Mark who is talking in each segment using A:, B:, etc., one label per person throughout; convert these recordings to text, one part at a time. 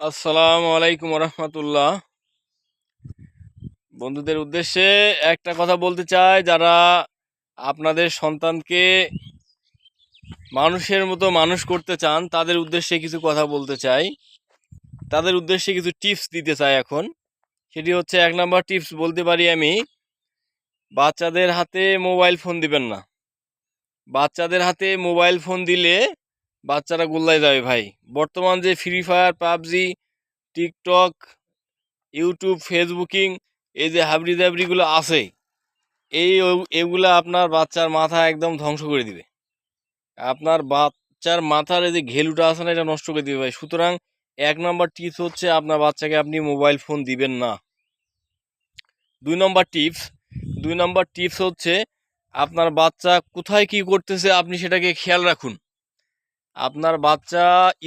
A: আসসালামু আলাইকুম রহমতুল্লাহ বন্ধুদের উদ্দেশ্যে একটা কথা বলতে চাই, যারা আপনাদের সন্তানকে মানুষের মতো মানুষ করতে চান, তাদের উদ্দেশ্যে কিছু কথা বলতে চাই। তাদের উদ্দেশ্যে কিছু টিপস দিতে চাই এখন। সেটি হচ্ছে এক নম্বর টিপস বলতে পারি আমি, বাচ্চাদের হাতে মোবাইল ফোন দিবেন না। বাচ্চাদের হাতে মোবাইল ফোন দিলে বাচ্চারা গোল্লায় যাবে ভাই। বর্তমান যে Free Fire PUBG, TikTok, YouTube, facebooking, এই যে হাবড়ি দাবড়িগুলো আছে, এই এগুলো আপনার বাচ্চার মাথা একদম ধ্বংস করে দিবে। আপনার বাচ্চার মাথার এই যে ঘেলুটা আছে না, এটা নষ্ট করে দিবে ভাই। সুতরাং এক নম্বর টিপস হচ্ছে আপনার বাচ্চাকে আপনি মোবাইল ফোন দিবেন না। দুই নম্বর টিপস দুই নম্বর টিপস হচ্ছে আপনার বাচ্চা কোথায় কি করতেছে আপনি সেটাকে খেয়াল রাখুন। আপনার বাচ্চা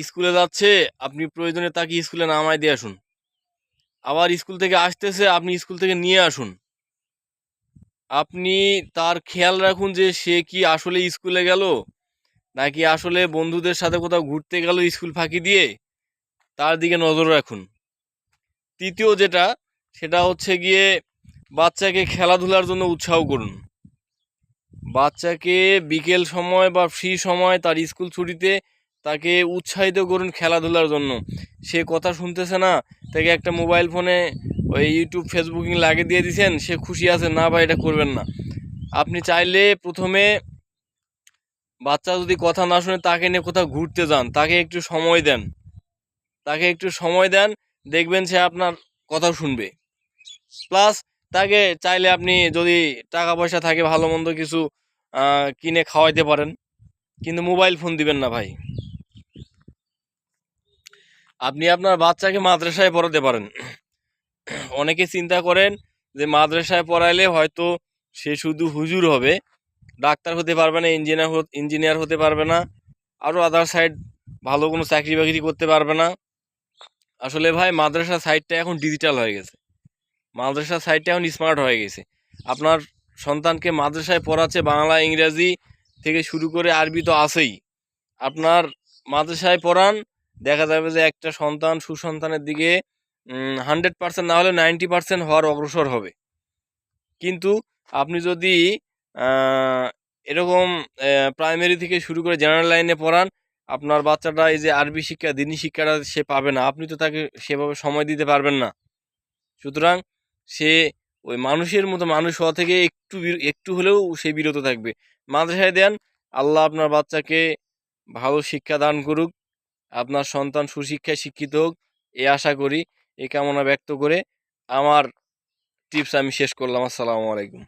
A: স্কুলে যাচ্ছে, আপনি প্রয়োজনে তাকে স্কুলে নামায় দিয়ে আসুন। আবার স্কুল থেকে আসতেছে, আপনি স্কুল থেকে নিয়ে আসুন। আপনি তার খেয়াল রাখুন যে সে কি আসলে স্কুলে গেল, নাকি আসলে বন্ধুদের সাথে কোথাও ঘুরতে গেল স্কুল ফাঁকি দিয়ে, তার দিকে নজর রাখুন। তৃতীয় যেটা, সেটা হচ্ছে গিয়ে বাচ্চাকে খেলাধুলার জন্য উৎসাহ করুন। বাচ্চাকে বিকেল সময় বা ফ্রি সময় তার স্কুল ছুটিতে তাকে উৎসাহিত করুন খেলাধুলার জন্য। সে কথা শুনতেছে না, তাকে একটা মোবাইল ফোনে ওই ইউটিউব, ফেসবুকিং লাগিয়ে দিয়ে দিছেন, সে খুশি আছে, না বা এটা করবেন না। আপনি চাইলে প্রথমে বাচ্চা যদি কথা না শুনে তাকে নিয়ে কোথাও ঘুরতে যান, তাকে একটু সময় দেন। তাকে একটু সময় দেন, দেখবেন সে আপনার কথা শুনবে। প্লাস তাকে চাইলে আপনি যদি টাকা পয়সা থাকে ভালো মন্দ কিছু কিনে খাওয়াইতে পারেন। কিন্তু মোবাইল ফোন দিবেন না ভাই। আপনি আপনার বাচ্চাকে মাদ্রাসায় পড়াতে পারেন। অনেকে চিন্তা করেন যে মাদ্রাসায় পড়াইলে হয়তো সে শুধু হুজুর হবে, ডাক্তার হতে পারবে না, ইঞ্জিনিয়ার ইঞ্জিনিয়ার হতে পারবে না আরও আদার সাইড ভালো কোনো চাকরি বাকরি করতে পারবে না। আসলে ভাই মাদ্রাসা সাইডটা এখন ডিজিটাল হয়ে গেছে। মাদ্রাসা সাইডটা এখন স্মার্ট হয়ে গেছে। আপনার সন্তানকে মাদ্রাসায় পড়াচ্ছে বাংলা, ইংরাজি থেকে শুরু করে আরবি তো আছেই। আপনার মাদ্রাসায় পড়ান, দেখা যাবে যে একটা সন্তান সুসন্তানের দিকে হান্ড্রেড পার্সেন্ট না হলে নাইনটি পার্সেন্ট হওয়ার অগ্রসর হবে। কিন্তু আপনি যদি এরকম প্রাইমারি থেকে শুরু করে জেনারেল লাইনে পড়ান, আপনার বাচ্চাটা এই যে আরবি শিক্ষা, দিনী শিক্ষাটা সে পাবে না। আপনি তো তাকে সেভাবে সময় দিতে পারবেন না। সুতরাং সে ওই মানুষের মতো মানুষ হওয়া থেকে একটু একটু হলেও সে বিরত থাকবে। মাদ্রাসায় দেন, আল্লাহ আপনার বাচ্চাকে ভালো শিক্ষা দান করুক, আপনার সন্তান সুশিক্ষায় শিক্ষিত হোক, এ আশা করি, এ কামনা ব্যক্ত করে আমার টিপস আমি শেষ করলাম। আসসালামু আলাইকুম।